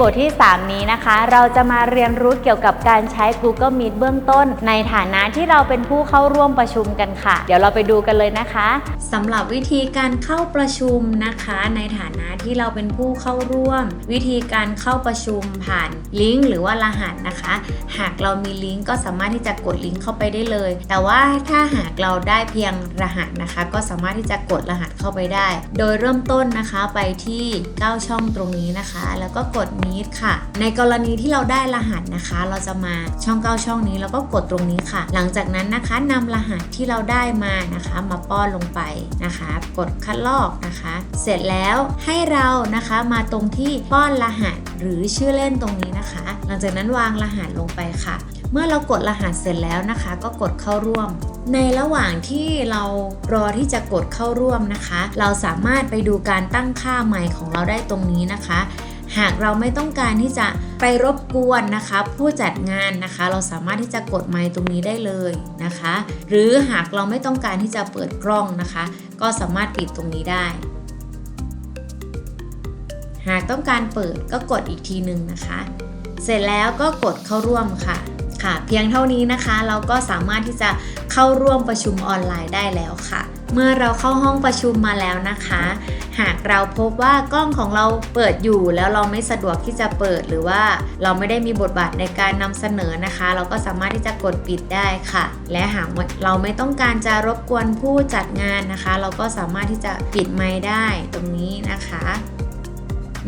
บทที่ 3 นี้นะคะ เราจะมาเรียนรู้เกี่ยวกับการใช้ Google Meet เบื้องต้น ในฐานะที่เราเป็นผู้เข้าร่วมประชุมกันค่ะ เดี๋ยวเราไปดูกันเลยนะคะสำหรับวิธีการเข้าประชุมนะคะ ในฐานะที่เราเป็นผู้เข้าร่วม วิธีการเข้าประชุมผ่านลิงก์หรือว่ารหัสนะคะ หากเรามีลิงก์ก็สามารถที่จะกดลิงก์เข้าไปได้เลย แต่ว่าถ้าหากเราได้เพียงรหัสนะคะ ก็สามารถที่จะกดรหัสเข้าไปได้ โดยเริ่มต้นนะคะไปที่ 9 ช่องตรงนี้นะคะ แล้วก็กด Meet ค่ะ ในกรณีที่เราได้รหัสนะคะ เราจะมาช่อง 9 ช่องนี้แล้วก็กดตรงนี้ค่ะ หลังจากนั้นนะคะนำรหัสที่เราได้มานะคะ มาป้อนลงไปนะคะ กดคัดลอกนะคะ เสร็จแล้วให้เรานะคะมาตรงที่ป้อนรหัสหรือชื่อเล่นตรงนี้นะคะ หลังจากนั้นวางรหัสลงไปค่ะ เมื่อเรากดรหัสเสร็จแล้วนะคะ ก็กดเข้าร่วมในระหว่างที่เรารอที่จะกดเข้าร่วมนะคะ เราสามารถไปดูการตั้งค่าใหม่ของเราได้ตรงนี้นะคะ หากเราไม่ต้องการที่จะไปรบกวนนะคะ ผู้จัดงานนะคะ เราสามารถที่จะกดไมค์ตรงนี้ได้เลยนะคะ หรือหากเราไม่ต้องการที่จะเปิดกล้องนะคะ ก็สามารถปิดตรงนี้ได้ หากต้องการเปิดก็กดอีกทีหนึ่งนะคะ เสร็จแล้วก็กดเข้าร่วมค่ะค่ะ เพียงเท่านี้นะคะเราก็สามารถที่จะเข้าร่วมประชุมออนไลน์ได้แล้วค่ะ เมื่อเราเข้าห้องประชุมมาแล้วนะคะ หากเราพบว่ากล้องของเราเปิดอยู่ แล้วเราไม่สะดวกที่จะเปิดหรือว่าเราไม่ได้มีบทบาทในการนำเสนอนะคะ เราก็สามารถที่จะกดปิดได้ค่ะ และหากเราไม่ต้องการจะรบกวนผู้จัดงานนะคะ เราก็สามารถที่จะปิดไมค์ได้ตรงนี้นะคะ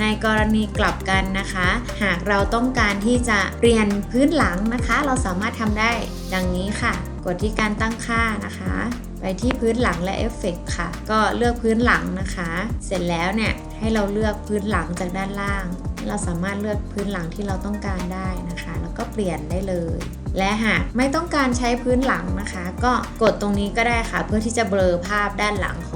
ในกรณีกลับกันนะคะ หากเราต้องการที่จะเปลี่ยนพื้นหลังนะคะ เราสามารถทำได้ดังนี้ค่ะ กดที่การตั้งค่านะคะ ไปที่พื้นหลังและเอฟเฟกค่ะ ก็เลือกพื้นหลังนะคะ เสร็จแล้วเนี่ยให้เราเลือกพื้นหลังจากด้านล่าง เราสามารถเลือกพื้นหลังที่เราต้องการได้นะคะ แล้วก็เปลี่ยนได้เลย และหากไม่ต้องการใช้พื้นหลังนะคะ ก็กดตรงนี้ก็ได้ค่ะ เพื่อที่จะเบลอภาพด้านหลังข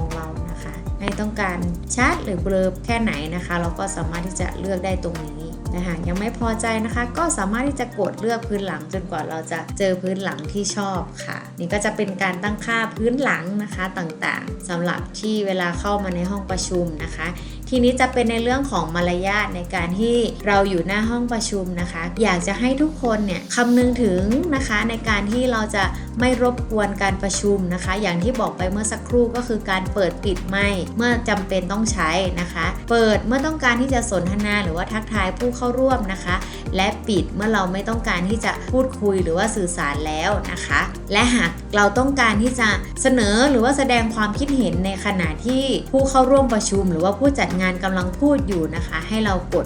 อง ให้ต้องการชัดหรือเบลอแค่ไหนนะคะ เราก็สามารถที่จะเลือกได้ตรงนี้นะคะยังไม่พอใจนะคะ ก็สามารถที่จะกดเลือกพื้นหลังจนกว่าเราจะเจอพื้นหลังที่ชอบค่ะ นี่ก็จะเป็นการตั้งค่าพื้นหลังนะคะต่างๆสำหรับที่เวลาเข้ามาในห้องประชุมนะคะ ทีนี้จะเป็นในเรื่องของมารยาทในการที่เราอยู่หน้าห้องประชุมนะคะ อยากจะให้ทุกคนเนี่ยคำนึงถึงนะคะในการที่เราจะไม่รบกวนการประชุมนะคะ อย่างที่บอกไปเมื่อสักครู่ก็คือการเปิดปิดไมค์เมื่อจำเป็นต้องใช้นะคะ เปิดเมื่อต้องการที่จะสนทนาหรือว่าทักทายผู้เข้าร่วมนะคะ และปิดเมื่อเราไม่ต้องการที่จะพูดคุยหรือว่าสื่อสารแล้วนะคะ และหากเราต้องการที่จะเสนอหรือว่าแสดงความคิดเห็นในขณะที่ผู้เข้าร่วมประชุม หรือว่าผู้จัดงานกำลังพูดอยู่นะคะ ให้เรากด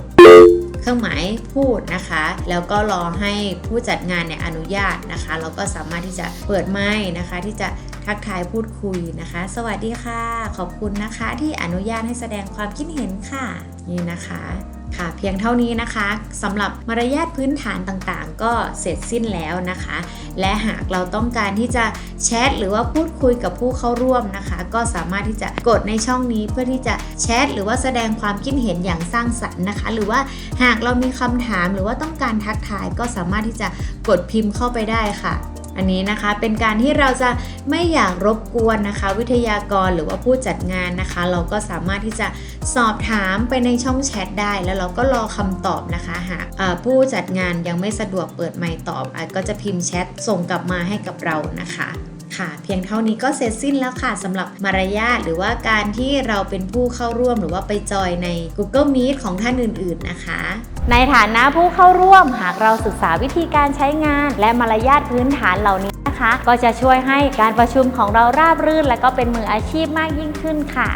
เครื่องหมายพูดนะคะ แล้วก็รอให้ผู้จัดงานเนี่ยอนุญาตนะคะ เราก็สามารถที่จะเปิดไม้นะคะ ที่จะทักทายพูดคุยนะคะ สวัสดีค่ะ ขอบคุณนะคะที่อนุญาตให้แสดงความคิดเห็นค่ะ นี่นะคะ ค่ะเพียงเท่านี้นะคะสำหรับมารยาทพื้นฐานต่างๆ ก็เสร็จสิ้นแล้วนะคะ และหากเราต้องการที่จะแชทหรือว่าพูดคุยกับผู้เข้าร่วมนะคะ ก็สามารถที่จะกดในช่องนี้เพื่อที่จะแชทหรือว่าแสดงความคิดเห็นอย่างสร้างสรรค์นะคะ หรือว่าหากเรามีคำถามหรือว่าต้องการทักทายก็สามารถที่จะกดพิมพ์เข้าไปได้ค่ะ อันนี้นะคะเป็นการที่เราจะไม่อยากรบกวนนะคะ วิทยากรหรือว่าผู้จัดงานนะคะ เราก็สามารถที่จะสอบถามไปในช่องแชทได้ แล้วเราก็รอคำตอบนะคะหากผู้จัดงานยังไม่สะดวกเปิดไมค์ตอบก็จะพิมพ์แชทส่งกลับมาให้กับเรานะคะ ค่ะ เพียงเท่านี้ก็เสร็จสิ้นแล้วค่ะสำหรับมารยาทหรือว่าการที่เราเป็นผู้เข้าร่วมหรือว่าไปจอยใน Google Meet ของท่านอื่น ๆ นะคะในฐานะผู้เข้าร่วมหากเราศึกษาวิธีการใช้งาน และมารยาทพื้นฐานเหล่านี้นะคะ ก็จะช่วยให้การประชุมของเราราบรื่น และก็เป็นมืออาชีพมากยิ่งขึ้นค่ะ